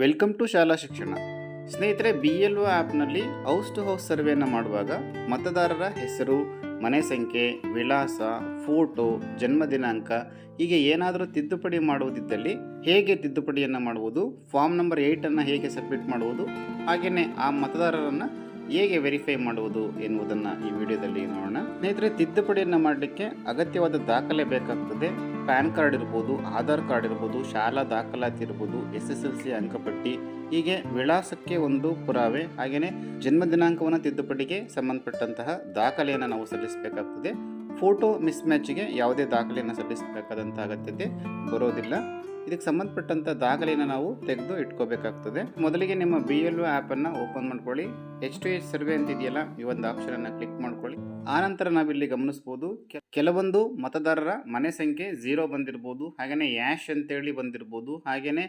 Welcome to ಶಾಲಾ ಶಿಕ್ಷಣ. ಸ್ನೇಹಿತರೆ ಬಿ ಎಲ್ ಒ ಆ್ಯಪ್ನಲ್ಲಿ ಹೌಸ್ ಟು ಹೌಸ್ ಸರ್ವೆಯನ್ನು ಮಾಡುವಾಗ ಮತದಾರರ ಹೆಸರು, ಮನೆ ಸಂಖ್ಯೆ, ವಿಳಾಸ, ಫೋಟೋ, ಜನ್ಮ ದಿನಾಂಕ, ಹೀಗೆ ಏನಾದರೂ ತಿದ್ದುಪಡಿ ಮಾಡುವುದಿದ್ದಲ್ಲಿ ಹೇಗೆ ತಿದ್ದುಪಡಿಯನ್ನು ಮಾಡುವುದು, ಫಾರ್ಮ್ ನಂಬರ್ ಏಯ್ಟನ್ನು ಹೇಗೆ ಸಬ್ಮಿಟ್ ಮಾಡುವುದು ಹಾಗೆಯೇ ಆ ಮತದಾರರನ್ನು ಹೇಗೆ ವೆರಿಫೈ ಮಾಡುವುದು ಎನ್ನುವುದನ್ನು ಈ ವಿಡಿಯೋದಲ್ಲಿ ನೋಡೋಣ. ಸ್ನೇಹಿತರೆ, ತಿದ್ದುಪಡಿಯನ್ನು ಮಾಡಲಿಕ್ಕೆ ಅಗತ್ಯವಾದ ದಾಖಲೆ ಬೇಕಾಗ್ತದೆ. ಪ್ಯಾನ್ ಕಾರ್ಡ್ ಇರ್ಬೋದು, ಆಧಾರ್ ಕಾರ್ಡ್ ಇರ್ಬೋದು, ಶಾಲಾ ದಾಖಲಾತಿ ಇರ್ಬೋದು, ಎಸ್ ಎಸ್ ಎಲ್ ಸಿ ಅಂಕಪಟ್ಟಿ, ಹೀಗೆ ವಿಳಾಸಕ್ಕೆ ಒಂದು ಪುರಾವೆ ಹಾಗೆಯೇ ಜನ್ಮ ದಿನಾಂಕವನ್ನು ತಿದ್ದುಪಡಿಗೆ ಸಂಬಂಧಪಟ್ಟಂತಹ ದಾಖಲೆಯನ್ನು ನಾವು ಸಲ್ಲಿಸಬೇಕಾಗ್ತದೆ. ಫೋಟೋ ಮಿಸ್ ಮ್ಯಾಚಿಗೆ ಯಾವುದೇ ದಾಖಲೆಯನ್ನು ಸಲ್ಲಿಸಬೇಕಾದಂಥ ಅಗತ್ಯತೆ ಬರೋದಿಲ್ಲ. ಇದಕ್ಕೆ ಸಂಬಂಧಪಟ್ಟಂಥ ದಾಖಲೆಯನ್ನು ನಾವು ತೆಗೆದು ಇಟ್ಕೋಬೇಕಾಗ್ತದೆ. ಮೊದಲಿಗೆ ನಿಮ್ಮ ಬಿ ಎಲ್ ಒ ಆ್ಯಪನ್ನು ಓಪನ್ ಮಾಡ್ಕೊಳ್ಳಿ. ಎಚ್ ಟು ಎಚ್ ಸರ್ವೆ ಅಂತ ಇದೆಯಲ್ಲ ಈ ಒಂದು ಆಪ್ಷನನ್ನು ಕ್ಲಿಕ್ ಮಾಡ್ಕೊಳ್ಳಿ. ಆನಂತರ ನಾವಿಲ್ಲಿ ಗಮನಿಸ್ಬೋದು ಕೆಲವೊಂದು ಮತದಾರರ ಮನೆ ಸಂಖ್ಯೆ ಝೀರೋ ಬಂದಿರ್ಬೋದು ಹಾಗೆಯೇ ಯಾಶ್ ಅಂತೇಳಿ ಬಂದಿರ್ಬೋದು ಹಾಗೆಯೇ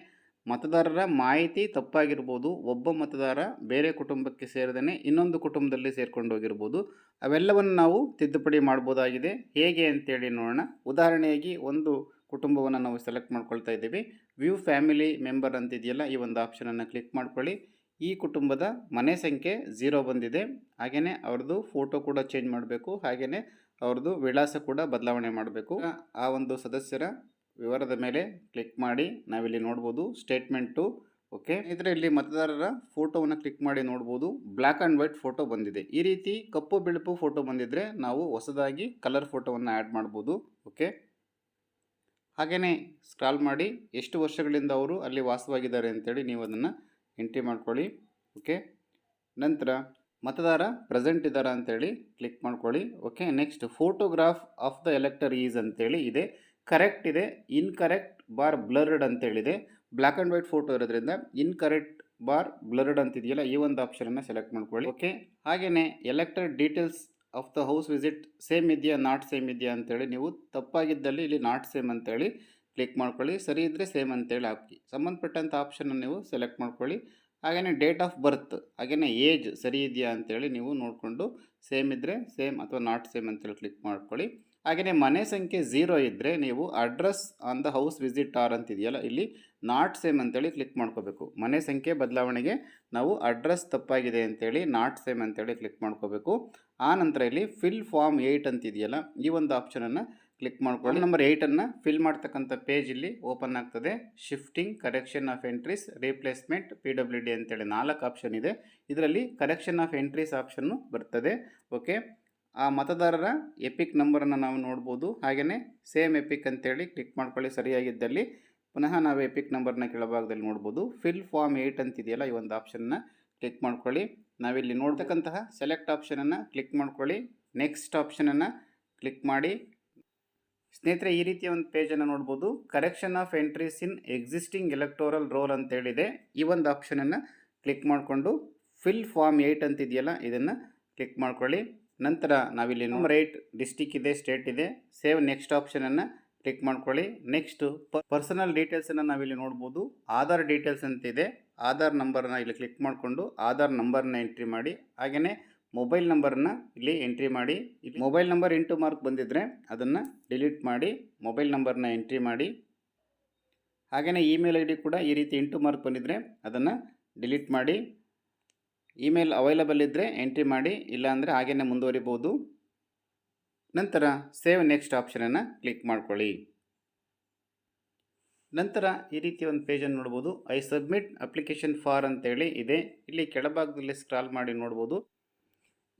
ಮತದಾರರ ಮಾಹಿತಿ ತಪ್ಪಾಗಿರ್ಬೋದು, ಒಬ್ಬ ಮತದಾರ ಬೇರೆ ಕುಟುಂಬಕ್ಕೆ ಸೇರದೇ ಇನ್ನೊಂದು ಕುಟುಂಬದಲ್ಲಿ ಸೇರ್ಕೊಂಡು ಹೋಗಿರ್ಬೋದು. ಅವೆಲ್ಲವನ್ನು ನಾವು ತಿದ್ದುಪಡಿ ಮಾಡ್ಬೋದಾಗಿದೆ. ಹೇಗೆ ಅಂತೇಳಿ ನೋಡೋಣ. ಉದಾಹರಣೆಯಾಗಿ ಒಂದು ಕುಟುಂಬವನ್ನು ನಾವು ಸೆಲೆಕ್ಟ್ ಮಾಡ್ಕೊಳ್ತಾ ಇದ್ದೀವಿ. ವ್ಯೂ ಫ್ಯಾಮಿಲಿ ಮೆಂಬರ್ ಅಂತಿದೆಯಲ್ಲ, ಈ ಒಂದು ಆಪ್ಷನನ್ನು ಕ್ಲಿಕ್ ಮಾಡ್ಕೊಳ್ಳಿ. ಈ ಕುಟುಂಬದ ಮನೆ ಸಂಖ್ಯೆ ಝೀರೋ ಬಂದಿದೆ. ಹಾಗೆಯೇ ಅವ್ರದ್ದು ಫೋಟೋ ಕೂಡ ಚೇಂಜ್ ಮಾಡಬೇಕು. ಹಾಗೆಯೇ ಅವ್ರದ್ದು ವಿಳಾಸ ಕೂಡ ಬದಲಾವಣೆ ಮಾಡಬೇಕು. ಆ ಒಂದು ಸದಸ್ಯರ ವಿವರದ ಮೇಲೆ ಕ್ಲಿಕ್ ಮಾಡಿ ನಾವಿಲ್ಲಿ ನೋಡ್ಬೋದು ಸ್ಟೇಟ್ಮೆಂಟು ಓಕೆ ಇದರಲ್ಲಿ ಇಲ್ಲಿ ಮತದಾರರ ಫೋಟೋವನ್ನು ಕ್ಲಿಕ್ ಮಾಡಿ ನೋಡ್ಬೋದು. ಬ್ಲ್ಯಾಕ್ ಆ್ಯಂಡ್ ವೈಟ್ ಫೋಟೋ ಬಂದಿದೆ. ಈ ರೀತಿ ಕಪ್ಪು, ಬಿಳುಪು ಫೋಟೋ ಬಂದಿದ್ದರೆ ನಾವು ಹೊಸದಾಗಿ ಕಲರ್ ಫೋಟೋವನ್ನು ಆ್ಯಡ್ ಮಾಡ್ಬೋದು ಓಕೆ ಹಾಗೆಯೇ ಸ್ಕ್ರಾಲ್ ಮಾಡಿ ಎಷ್ಟು ವರ್ಷಗಳಿಂದ ಅವರು ಅಲ್ಲಿ ವಾಸವಾಗಿದ್ದಾರೆ ಅಂತೇಳಿ ನೀವು ಅದನ್ನು ಎಂಟ್ರಿ ಮಾಡ್ಕೊಳ್ಳಿ ಓಕೆ ನಂತರ ಮತದಾರ ಪ್ರೆಸೆಂಟ್ ಇದ್ದಾರಾ ಅಂತೇಳಿ ಕ್ಲಿಕ್ ಮಾಡ್ಕೊಳ್ಳಿ okay next photograph of the elector is ಅಂತೇಳಿ ಇದೆ. ಕರೆಕ್ಟ್ ಇದೆ ಇನ್ಕರೆಕ್ಟ್ ಬಾರ್ ಬ್ಲರ್ಡ್ ಅಂತೇಳಿದೆ. ಬ್ಲ್ಯಾಕ್ ಆ್ಯಂಡ್ ವೈಟ್ ಫೋಟೋ ಇರೋದ್ರಿಂದ ಇನ್ಕರೆಕ್ಟ್ ಬಾರ್ ಬ್ಲರ್ಡ್ ಅಂತಿದೆಯಲ್ಲ, ಈ ಒಂದು ಆಪ್ಷನನ್ನು ಸೆಲೆಕ್ಟ್ ಮಾಡ್ಕೊಳ್ಳಿ ಓಕೆ ಹಾಗೆಯೇ elector details of the house visit same ಇದೆಯಾ ನಾಟ್ ಸೇಮ್ ಇದೆಯಾ ಅಂತೇಳಿ ನೀವು ತಪ್ಪಾಗಿದ್ದಲ್ಲಿ ಇಲ್ಲಿ ನಾಟ್ ಸೇಮ್ ಅಂತೇಳಿ ಕ್ಲಿಕ್ ಮಾಡ್ಕೊಳ್ಳಿ, ಸರಿ ಇದ್ದರೆ ಸೇಮ್ ಅಂತೇಳಿ ಹಾಕಿ. ಸಂಬಂಧಪಟ್ಟಂಥ ಆಪ್ಷನ್ನ ನೀವು ಸೆಲೆಕ್ಟ್ ಮಾಡ್ಕೊಳ್ಳಿ. ಹಾಗೆಯೇ ಡೇಟ್ ಆಫ್ ಬರ್ತ್ ಹಾಗೆಯೇ ಏಜ್ ಸರಿ ಇದೆಯಾ ಅಂತೇಳಿ ನೀವು ನೋಡಿಕೊಂಡು ಸೇಮ್ ಇದ್ದರೆ ಸೇಮ್ ಅಥವಾ ನಾಟ್ ಸೇಮ್ ಅಂತೇಳಿ ಕ್ಲಿಕ್ ಮಾಡ್ಕೊಳ್ಳಿ. ಹಾಗೆಯೇ ಮನೆ ಸಂಖ್ಯೆ ಝೀರೋ ಇದ್ದರೆ ನೀವು address on the house visit or ಅಂತಿದೆಯಲ್ಲ, ಇಲ್ಲಿ ನಾಟ್ ಸೇಮ್ ಅಂತೇಳಿ ಕ್ಲಿಕ್ ಮಾಡ್ಕೋಬೇಕು. ಮನೆ ಸಂಖ್ಯೆ ಬದಲಾವಣೆಗೆ ನಾವು ಅಡ್ರೆಸ್ ತಪ್ಪಾಗಿದೆ ಅಂತೇಳಿ ನಾಟ್ ಸೇಮ್ ಅಂತೇಳಿ ಕ್ಲಿಕ್ ಮಾಡ್ಕೋಬೇಕು. ಆ ನಂತರ ಇಲ್ಲಿ ಫಿಲ್ ಫಾರ್ಮ್ ಏಯ್ಟ್ ಅಂತಿದೆಯಲ್ಲ, ಈ ಒಂದು ಆಪ್ಷನನ್ನು ಕ್ಲಿಕ್ ಮಾಡ್ಕೊಳ್ಳಿ. ನಂಬರ್ ಏಯ್ಟನ್ನು ಫಿಲ್ ಮಾಡ್ತಕ್ಕಂಥ ಪೇಜ್ ಇಲ್ಲಿ ಓಪನ್ ಆಗ್ತದೆ. Shifting correction of entries replacement P W D ಅಂತೇಳಿ ನಾಲ್ಕು ಆಪ್ಷನ್ ಇದೆ. ಇದರಲ್ಲಿ ಕರೆಕ್ಷನ್ ಆಫ್ ಎಂಟ್ರೀಸ್ ಆಪ್ಷನ್ನು ಬರ್ತದೆ. ಓಕೆ ಆ ಮತದಾರರ ಎಪಿಕ್ ನಂಬರನ್ನು ನಾವು ನೋಡ್ಬೋದು. ಹಾಗೆಯೇ ಸೇಮ್ ಎಪಿಕ್ ಅಂತೇಳಿ ಕ್ಲಿಕ್ ಮಾಡ್ಕೊಳ್ಳಿ ಸರಿಯಾಗಿದ್ದಲ್ಲಿ. ಪುನಃ ನಾವು ಎಪಿಕ್ ನಂಬರ್ನ ಕೆಳಭಾಗದಲ್ಲಿ ನೋಡ್ಬೋದು. ಫಿಲ್ ಫಾರ್ಮ್ ಏಯ್ಟ್ ಅಂತಿದೆಯಲ್ಲ, ಈ ಒಂದು ಆಪ್ಷನ್ನ ಕ್ಲಿಕ್ ಮಾಡ್ಕೊಳ್ಳಿ. ನಾವಿಲ್ಲಿ ನೋಡ್ತಕ್ಕಂತಹ ಸೆಲೆಕ್ಟ್ ಆಪ್ಷನನ್ನು ಕ್ಲಿಕ್ ಮಾಡ್ಕೊಳ್ಳಿ. ನೆಕ್ಸ್ಟ್ ಆಪ್ಷನನ್ನು ಕ್ಲಿಕ್ ಮಾಡಿ. ಸ್ನೇಹಿತರೆ, ಈ ರೀತಿಯ ಒಂದು ಪೇಜನ್ನು ನೋಡ್ಬೋದು. Correction of entries in existing electoral roll ಅಂತೇಳಿದೆ. ಈ ಒಂದು ಆಪ್ಷನನ್ನು ಕ್ಲಿಕ್ ಮಾಡಿಕೊಂಡು ಫಿಲ್ ಫಾರ್ಮ್ ಏಯ್ಟ್ ಅಂತಿದೆಯಲ್ಲ, ಇದನ್ನು ಕ್ಲಿಕ್ ಮಾಡ್ಕೊಳ್ಳಿ. ನಂತರ ನಾವಿಲ್ಲಿ ನಮ್ಮ ರೈಟ್ ಡಿಸ್ಟಿಕ್ ಇದೆ ಸ್ಟೇಟ್ ಇದೆ. ಸೇವ್ ನೆಕ್ಸ್ಟ್ ಆಪ್ಷನನ್ನು ಕ್ಲಿಕ್ ಮಾಡ್ಕೊಳ್ಳಿ. ನೆಕ್ಸ್ಟು ಪರ್ಸನಲ್ ಡೀಟೇಲ್ಸನ್ನು ನಾವಿಲ್ಲಿ ನೋಡ್ಬೋದು. ಆಧಾರ್ ಡೀಟೇಲ್ಸ್ ಅಂತಿದೆ ಆಧಾರ್ ನಂಬರ್ನ ಇಲ್ಲಿ ಕ್ಲಿಕ್ ಮಾಡಿಕೊಂಡು ಆಧಾರ್ ನಂಬರ್ನ ಎಂಟ್ರಿ ಮಾಡಿ. ಹಾಗೆಯೇ ಮೊಬೈಲ್ ನಂಬರನ್ನ ಇಲ್ಲಿ ಎಂಟ್ರಿ ಮಾಡಿ. ಇಲ್ಲಿ ಮೊಬೈಲ್ ನಂಬರ್ ಎಂಟು ಮಾರ್ಕ್ ಬಂದಿದ್ದರೆ ಅದನ್ನು ಡಿಲೀಟ್ ಮಾಡಿ ಮೊಬೈಲ್ ನಂಬರ್ನ ಎಂಟ್ರಿ ಮಾಡಿ. ಹಾಗೆಯೇ ಇಮೇಲ್ ಐ ಡಿ ಕೂಡ ಈ ರೀತಿ ಇಂಟು ಮಾರ್ಕ್ ಬಂದಿದ್ದರೆ ಅದನ್ನು ಡಿಲೀಟ್ ಮಾಡಿ. ಇಮೇಲ್ ಅವೈಲಬಲ್ ಇದ್ದರೆ ಎಂಟ್ರಿ ಮಾಡಿ, ಇಲ್ಲಾಂದರೆ ಹಾಗೆಯೇ ಮುಂದುವರಿಬೋದು. ನಂತರ ಸೇವ್ ನೆಕ್ಸ್ಟ್ ಆಪ್ಷನನ್ನು ಕ್ಲಿಕ್ ಮಾಡ್ಕೊಳ್ಳಿ. ನಂತರ ಈ ರೀತಿ ಒಂದು ಪೇಜನ್ನು ನೋಡ್ಬೋದು. ಐ ಸಬ್ಮಿಟ್ ಅಪ್ಲಿಕೇಶನ್ ಫಾರ್ ಅಂತೇಳಿ ಇದೆ. ಇಲ್ಲಿ ಕೆಳಭಾಗದಲ್ಲಿ ಸ್ಕ್ರಾಲ್ ಮಾಡಿ ನೋಡ್ಬೋದು.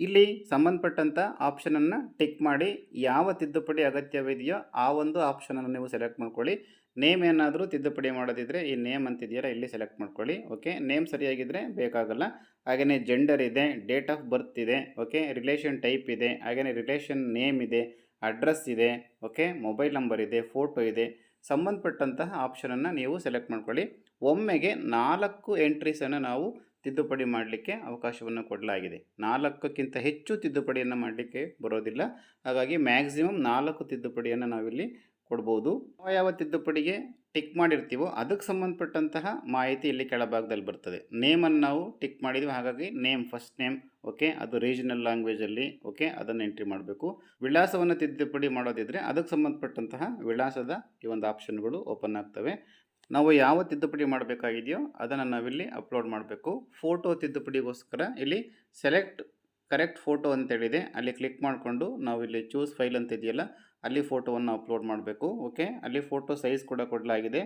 ಇಲ್ಲಿ ಸಂಬಂಧಪಟ್ಟಂಥ ಆಪ್ಷನನ್ನು ಟಿಕ್ ಮಾಡಿ ಯಾವ ತಿದ್ದುಪಡಿ ಅಗತ್ಯವಿದೆಯೋ ಆ ಒಂದು ಆಪ್ಷನನ್ನು ನೀವು ಸೆಲೆಕ್ಟ್ ಮಾಡ್ಕೊಳ್ಳಿ. ನೇಮ್ ಏನಾದರೂ ತಿದ್ದುಪಡಿ ಮಾಡೋದಿದ್ರೆ ಈ ನೇಮ್ ಅಂತಿದೆಯಲ್ಲ, ಇಲ್ಲಿ ಸೆಲೆಕ್ಟ್ ಮಾಡ್ಕೊಳ್ಳಿ ಓಕೆ ನೇಮ್ ಸರಿಯಾಗಿದ್ದರೆ ಬೇಕಾಗಲ್ಲ. ಹಾಗೆಯೇ ಜೆಂಡರ್ ಇದೆ ಡೇಟ್ ಆಫ್ ಬರ್ತ್ ಇದೆ ಓಕೆ ರಿಲೇಷನ್ ಟೈಪ್ ಇದೆ ಹಾಗೆಯೇ ರಿಲೇಷನ್ ನೇಮ್ ಇದೆ ಅಡ್ರೆಸ್ ಇದೆ ಓಕೆ ಮೊಬೈಲ್ ನಂಬರ್ ಇದೆ ಫೋಟೋ ಇದೆ. ಸಂಬಂಧಪಟ್ಟಂತಹ ಆಪ್ಷನನ್ನು ನೀವು ಸೆಲೆಕ್ಟ್ ಮಾಡ್ಕೊಳ್ಳಿ. ಒಮ್ಮೆಗೆ ನಾಲ್ಕು ಎಂಟ್ರೀಸನ್ನು ನಾವು ತಿದ್ದುಪಡಿ ಮಾಡಲಿಕ್ಕೆ ಅವಕಾಶವನ್ನು ಕೊಡಲಾಗಿದೆ. ನಾಲ್ಕಕ್ಕಿಂತ ಹೆಚ್ಚು ತಿದ್ದುಪಡಿಯನ್ನು ಮಾಡಲಿಕ್ಕೆ ಬರೋದಿಲ್ಲ. ಹಾಗಾಗಿ ಮ್ಯಾಕ್ಸಿಮಮ್ ನಾಲ್ಕು ತಿದ್ದುಪಡಿಯನ್ನು ನಾವಿಲ್ಲಿ ಕೊಡ್ಬೋದು. ಯಾವ ತಿದ್ದುಪಡಿಗೆ ಟಿಕ್ ಮಾಡಿರ್ತೀವೋ, ಅದಕ್ಕೆ ಸಂಬಂಧಪಟ್ಟಂತಹ ಮಾಹಿತಿ ಇಲ್ಲಿ ಕೆಳಭಾಗದಲ್ಲಿ ಬರ್ತದೆ. ನೇಮನ್ನು ನಾವು ಟಿಕ್ ಮಾಡಿದ್ವಿ, ಹಾಗಾಗಿ ನೇಮ್ ಫಸ್ಟ್ ನೇಮ್ ಓಕೆ ಅದು ರೀಜನಲ್ ಲ್ಯಾಂಗ್ವೇಜಲ್ಲಿ ಓಕೆ ಅದನ್ನು ಎಂಟ್ರಿ ಮಾಡಬೇಕು. ವಿಳಾಸವನ್ನು ತಿದ್ದುಪಡಿ ಮಾಡೋದಿದ್ರೆ ಅದಕ್ಕೆ ಸಂಬಂಧಪಟ್ಟಂತಹ ವಿಳಾಸದ ಈ ಒಂದು ಆಪ್ಷನ್ಗಳು ಓಪನ್ ಆಗ್ತವೆ. ನಾವು ಯಾವ ತಿದ್ದುಪಡಿ ಮಾಡಬೇಕಾಗಿದೆಯೋ, ಅದನ್ನು ನಾವಿಲ್ಲಿ ಅಪ್ಲೋಡ್ ಮಾಡಬೇಕು. ಫೋಟೋ ತಿದ್ದುಪಡಿಗೋಸ್ಕರ ಇಲ್ಲಿ ಸೆಲೆಕ್ಟ್ ಕರೆಕ್ಟ್ ಫೋಟೋ ಅಂತೇಳಿದೆ. ಅಲ್ಲಿ ಕ್ಲಿಕ್ ಮಾಡಿಕೊಂಡು ನಾವು ಇಲ್ಲಿ ಚೂಸ್ ಫೈಲ್ ಅಂತ ಇದೆಯಲ್ಲ ಅಲ್ಲಿ ಫೋಟೋವನ್ನು ಅಪ್ಲೋಡ್ ಮಾಡಬೇಕು. ಓಕೆ ಅಲ್ಲಿ ಫೋಟೋ ಸೈಜ್ ಕೂಡ ಕೊಡಲಾಗಿದೆ.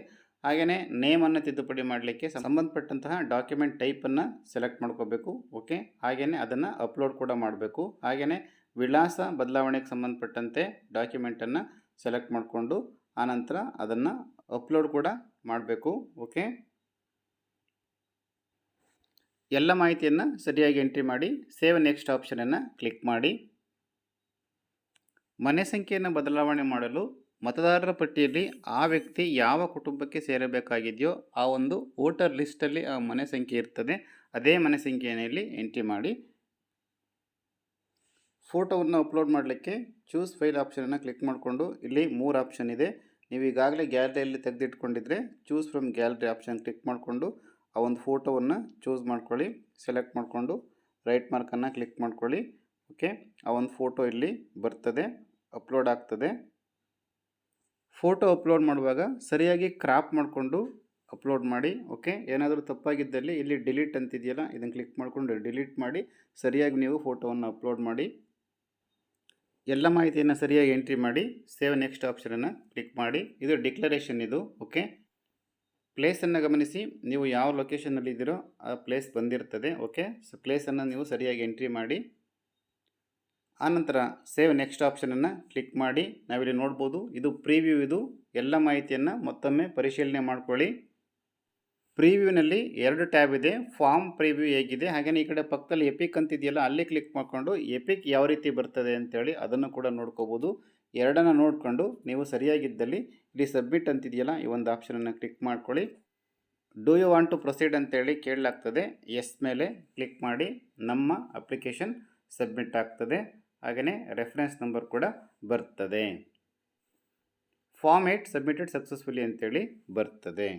ಹಾಗೆಯೇ ನೇಮನ್ನು ತಿದ್ದುಪಡಿ ಮಾಡಲಿಕ್ಕೆ ಸಂಬಂಧಪಟ್ಟಂತಹ ಡಾಕ್ಯುಮೆಂಟ್ ಟೈಪನ್ನು ಸೆಲೆಕ್ಟ್ ಮಾಡ್ಕೋಬೇಕು. ಓಕೆ ಹಾಗೆಯೇ ಅದನ್ನು ಅಪ್ಲೋಡ್ ಕೂಡ ಮಾಡಬೇಕು. ಹಾಗೆಯೇ ವಿಳಾಸ ಬದಲಾವಣೆಗೆ ಸಂಬಂಧಪಟ್ಟಂತೆ ಡಾಕ್ಯುಮೆಂಟನ್ನು ಸೆಲೆಕ್ಟ್ ಮಾಡಿಕೊಂಡು ಆನಂತರ ಅದನ್ನು ಅಪ್ಲೋಡ್ ಕೂಡ ಮಾಡಬೇಕು. ಓಕೆ ಎಲ್ಲ ಮಾಹಿತಿಯನ್ನು ಸರಿಯಾಗಿ ಎಂಟ್ರಿ ಮಾಡಿ ಸೇವ್ ನೆಕ್ಸ್ಟ್ ಆಪ್ಷನನ್ನು ಕ್ಲಿಕ್ ಮಾಡಿ. ಮನೆ ಸಂಖ್ಯೆಯನ್ನು ಬದಲಾವಣೆ ಮಾಡಲು ಮತದಾರರ ಪಟ್ಟಿಯಲ್ಲಿ ಆ ವ್ಯಕ್ತಿ ಯಾವ ಕುಟುಂಬಕ್ಕೆ ಸೇರಬೇಕಾಗಿದೆಯೋ ಆ ಒಂದು ವೋಟರ್ ಲಿಸ್ಟಲ್ಲಿ ಆ ಮನೆ ಸಂಖ್ಯೆ ಇರ್ತದೆ. ಅದೇ ಮನೆ ಸಂಖ್ಯೆಯಲ್ಲಿ ಎಂಟ್ರಿ ಮಾಡಿ. ಫೋಟೋವನ್ನು ಅಪ್ಲೋಡ್ ಮಾಡಲಿಕ್ಕೆ ಚೂಸ್ ಫೈಲ್ ಆಪ್ಷನನ್ನು ಕ್ಲಿಕ್ ಮಾಡಿಕೊಂಡು ಇಲ್ಲಿ ಮೂರು ಆಪ್ಷನ್ ಇದೆ. ನೀವು ಈಗಾಗಲೇ ಗ್ಯಾಲರಿಯಲ್ಲಿ ತೆಗೆದಿಟ್ಕೊಂಡಿದ್ರೆ choose from gallery option click ಮಾಡಿಕೊಂಡು ಆ ಒಂದು ಫೋಟೋವನ್ನು ಚೂಸ್ ಮಾಡ್ಕೊಳ್ಳಿ, ಸೆಲೆಕ್ಟ್ ಮಾಡಿಕೊಂಡು ರೈಟ್ ಮಾರ್ಕನ್ನು ಕ್ಲಿಕ್ ಮಾಡ್ಕೊಳ್ಳಿ. ಓಕೆ, ಆ ಒಂದು ಫೋಟೋ ಇಲ್ಲಿ ಬರ್ತದೆ, ಅಪ್ಲೋಡ್ ಆಗ್ತದೆ. ಫೋಟೋ ಅಪ್ಲೋಡ್ ಮಾಡುವಾಗ ಸರಿಯಾಗಿ ಕ್ರಾಪ್ ಮಾಡಿಕೊಂಡು ಅಪ್ಲೋಡ್ ಮಾಡಿ, ಓಕೆ? ಏನಾದರೂ ತಪ್ಪಾಗಿದ್ದಲ್ಲಿ ಇಲ್ಲಿ ಡಿಲೀಟ್ ಅಂತಿದೆಯಲ್ಲ, ಇದನ್ನು ಕ್ಲಿಕ್ ಮಾಡಿಕೊಂಡು ಡಿಲೀಟ್ ಮಾಡಿ, ಸರಿಯಾಗಿ ನೀವು ಫೋಟೋವನ್ನು ಅಪ್ಲೋಡ್ ಮಾಡಿ. ಎಲ್ಲ ಮಾಹಿತಿಯನ್ನು ಸರಿಯಾಗಿ ಎಂಟ್ರಿ ಮಾಡಿ, ಸೇವ್ ನೆಕ್ಸ್ಟ್ ಆಪ್ಷನನ್ನು ಕ್ಲಿಕ್ ಮಾಡಿ. ಇದು ಡಿಕ್ಲರೇಷನ್ ಇದು, ಓಕೆ? ಪ್ಲೇಸನ್ನು ಗಮನಿಸಿ. ನೀವು ಯಾವ ಲೊಕೇಶನಲ್ಲಿ ಇದ್ದೀರೋ ಆ ಪ್ಲೇಸ್ ಬಂದಿರ್ತದೆ ಓಕೆ ಸೊ ಪ್ಲೇಸನ್ನು ನೀವು ಸರಿಯಾಗಿ ಎಂಟ್ರಿ ಮಾಡಿ. ಆನಂತರ ಸೇವ್ ನೆಕ್ಸ್ಟ್ ಆಪ್ಷನನ್ನು ಕ್ಲಿಕ್ ಮಾಡಿ. ನಾವಿಲ್ಲಿ ನೋಡ್ಬೋದು, ಇದು ಪ್ರಿವ್ಯೂ ಇದು ಎಲ್ಲ ಮಾಹಿತಿಯನ್ನು ಮತ್ತೊಮ್ಮೆ ಪರಿಶೀಲನೆ ಮಾಡ್ಕೊಳ್ಳಿ. ಪ್ರಿವ್ಯೂನಲ್ಲಿ ಎರಡು ಟ್ಯಾಬ್ ಇದೆ, ಫಾರ್ಮ್ ಪ್ರಿವ್ಯೂ ಹೇಗಿದೆ ಹಾಗೆಯೇ ಈ ಕಡೆ ಪಕ್ಕದಲ್ಲಿ ಎಪಿಕ್ ಅಂತಿದೆಯಲ್ಲ, ಅಲ್ಲಿ ಕ್ಲಿಕ್ ಮಾಡಿಕೊಂಡು ಎಪಿಕ್ ಯಾವ ರೀತಿ ಬರ್ತದೆ ಅಂತೇಳಿ ಅದನ್ನು ಕೂಡ ನೋಡ್ಕೋಬೋದು. ಎರಡನ್ನು ನೋಡಿಕೊಂಡು ನೀವು ಸರಿಯಾಗಿದ್ದಲ್ಲಿ ಇಲ್ಲಿ ಸಬ್ಮಿಟ್ ಅಂತಿದೆಯಲ್ಲ ಈ ಒಂದು ಆಪ್ಷನನ್ನು ಕ್ಲಿಕ್ ಮಾಡ್ಕೊಳ್ಳಿ. Do you want to proceed ಅಂತೇಳಿ ಕೇಳಲಾಗ್ತದೆ. ಎಸ್ ಮೇಲೆ ಕ್ಲಿಕ್ ಮಾಡಿ ನಮ್ಮ ಅಪ್ಲಿಕೇಶನ್ ಸಬ್ಮಿಟ್ ಆಗ್ತದೆ. ಹಾಗೆಯೇ ರೆಫರೆನ್ಸ್ ನಂಬರ್ ಕೂಡ ಬರ್ತದೆ. ಫಾರ್ಮ್ ಏಟ್ ಸಬ್ಮಿಟೆಡ್ ಸಕ್ಸಸ್ಫುಲಿ ಅಂತೇಳಿ ಬರ್ತದೆ.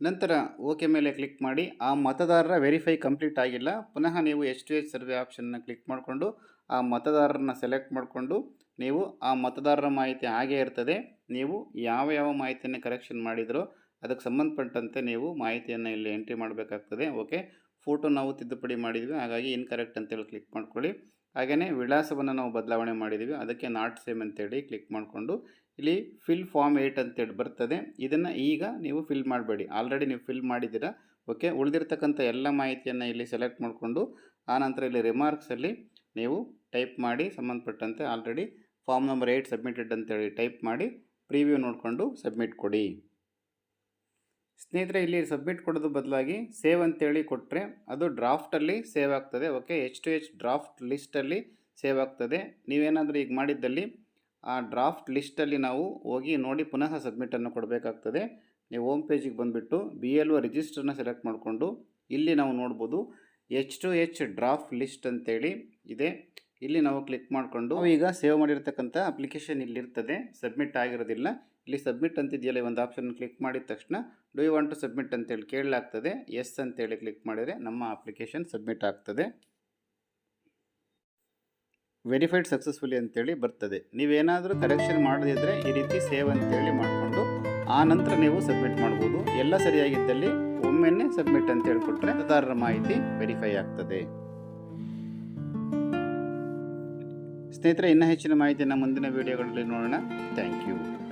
ನಂತರ ಓಕೆ ಮೇಲೆ ಕ್ಲಿಕ್ ಮಾಡಿ ಆ ಮತದಾರರ ವೆರಿಫೈ ಕಂಪ್ಲೀಟ್ ಆಗಿಲ್ಲ. ಪುನಃ ನೀವು ಎಚ್ ಟು ಎಚ್ ಸರ್ವೆ ಆಪ್ಷನ್ನ ಕ್ಲಿಕ್ ಮಾಡಿಕೊಂಡು ಆ ಮತದಾರರನ್ನ ಸೆಲೆಕ್ಟ್ ಮಾಡಿಕೊಂಡು ನೀವು ಆ ಮತದಾರರ ಮಾಹಿತಿ ಹಾಗೇ ಇರ್ತದೆ. ನೀವು ಯಾವ ಯಾವ ಮಾಹಿತಿಯನ್ನು ಕರೆಕ್ಷನ್ ಮಾಡಿದ್ರೋ ಅದಕ್ಕೆ ಸಂಬಂಧಪಟ್ಟಂತೆ ನೀವು ಮಾಹಿತಿಯನ್ನು ಇಲ್ಲಿ ಎಂಟ್ರಿ ಮಾಡಬೇಕಾಗ್ತದೆ. ಓಕೆ ಫೋಟೋ ನಾವು ತಿದ್ದುಪಡಿ ಮಾಡಿದ್ವಿ. ಹಾಗಾಗಿ ಇನ್ಕರೆಕ್ಟ್ ಅಂತೇಳಿ ಕ್ಲಿಕ್ ಮಾಡ್ಕೊಳ್ಳಿ. ಹಾಗೆಯೇ ವಿಳಾಸವನ್ನು ನಾವು ಬದಲಾವಣೆ ಮಾಡಿದ್ದೀವಿ ಅದಕ್ಕೆ ನಾಟ್ ಸೇಮ್ ಅಂತೇಳಿ ಕ್ಲಿಕ್ ಮಾಡಿಕೊಂಡು ಇಲ್ಲಿ ಫಿಲ್ ಫಾರ್ಮ್ ಏಯ್ಟ್ ಅಂತೇಳಿ ಬರ್ತದೆ. ಇದನ್ನು ಈಗ ನೀವು ಫಿಲ್ ಮಾಡಬೇಡಿ. ಆಲ್ರೆಡಿ ನೀವು ಫಿಲ್ ಮಾಡಿದ್ದೀರಾ? ಓಕೆ ಉಳಿದಿರ್ತಕ್ಕಂಥ ಎಲ್ಲ ಮಾಹಿತಿಯನ್ನು ಇಲ್ಲಿ ಸೆಲೆಕ್ಟ್ ಮಾಡಿಕೊಂಡು ಆನಂತರ ಇಲ್ಲಿ ರಿಮಾರ್ಕ್ಸಲ್ಲಿ ನೀವು ಟೈಪ್ ಮಾಡಿ ಸಂಬಂಧಪಟ್ಟಂತೆ already form number eight submitted ಅಂತೇಳಿ ಟೈಪ್ ಮಾಡಿ ಪ್ರಿವ್ಯೂ ನೋಡಿಕೊಂಡು ಸಬ್ಮಿಟ್ ಕೊಡಿ. ಸ್ನೇಹಿತರೆ, ಇಲ್ಲಿ ಸಬ್ಮಿಟ್ ಕೊಡೋದು ಬದಲಾಗಿ ಸೇವ್ ಅಂತೇಳಿ ಕೊಟ್ಟರೆ ಅದು ಡ್ರಾಫ್ಟಲ್ಲಿ ಸೇವ್ ಆಗ್ತದೆ. Okay H to H draft ಲಿಸ್ಟಲ್ಲಿ save ಆಗ್ತದೆ. ನೀವೇನಾದರೂ ಈಗ ಮಾಡಿದ್ದಲ್ಲಿ ಆ ಡ್ರಾಫ್ಟ್ ಲಿಸ್ಟಲ್ಲಿ ನಾವು ಹೋಗಿ ನೋಡಿ ಪುನಃ ಸಬ್ಮಿಟನ್ನು ಕೊಡಬೇಕಾಗ್ತದೆ. ನೀವು ಹೋಮ್ ಪೇಜಿಗೆ ಬಂದುಬಿಟ್ಟು ಬಿ ಎಲ್ ಒ ರಿಜಿಸ್ಟರ್ನ ಸೆಲೆಕ್ಟ್ ಮಾಡಿಕೊಂಡು ಇಲ್ಲಿ ನಾವು ನೋಡ್ಬೋದು H to H draft list ಅಂತೇಳಿ ಇದೆ. ಇಲ್ಲಿ ನಾವು ಕ್ಲಿಕ್ ಮಾಡಿಕೊಂಡು ಈಗ ಸೇವ್ ಮಾಡಿರ್ತಕ್ಕಂಥ ಅಪ್ಲಿಕೇಶನ್ ಇಲ್ಲಿರ್ತದೆ ಸಬ್ಮಿಟ್ ಆಗಿರೋದಿಲ್ಲ. ಇಲ್ಲಿ ಸಬ್ಮಿಟ್ ಅಂತಿದೆಯಲ್ಲ ಒಂದು ಆಪ್ಷನ್ ಕ್ಲಿಕ್ ಮಾಡಿದ ತಕ್ಷಣ do you want to submit ಅಂತೇಳಿ ಕೇಳಲಾಗ್ತದೆ. ಎಸ್ ಅಂತೇಳಿ ಕ್ಲಿಕ್ ಮಾಡಿದರೆ ನಮ್ಮ ಅಪ್ಲಿಕೇಶನ್ ಸಬ್ಮಿಟ್ ಆಗ್ತದೆ. ವೆರಿಫೈಡ್ ಸಕ್ಸಸ್ಫುಲಿ ಅಂತೇಳಿ ಬರ್ತದೆ. ನೀವೇನಾದರೂ ಕರೆಕ್ಷನ್ ಮಾಡದಿದ್ದರೆ ಈ ರೀತಿ ಸೇವ್ ಅಂತೇಳಿ ಮಾಡಿಕೊಂಡು ಆ ನಂತರ ನೀವು ಸಬ್ಮಿಟ್ ಮಾಡ್ಬೋದು. ಎಲ್ಲ ಸರಿಯಾಗಿದ್ದಲ್ಲಿ ಒಮ್ಮೆನೆ ಸಬ್ಮಿಟ್ ಅಂತ ಹೇಳ್ಕೊಟ್ರೆ ಮತದಾರರ ಮಾಹಿತಿ ವೆರಿಫೈ ಆಗ್ತದೆ. ಸ್ನೇಹಿತರೆ, ಇನ್ನೂ ಹೆಚ್ಚಿನ ಮಾಹಿತಿಯನ್ನು ಮುಂದಿನ ವಿಡಿಯೋಗಳಲ್ಲಿ ನೋಡೋಣ. Thank you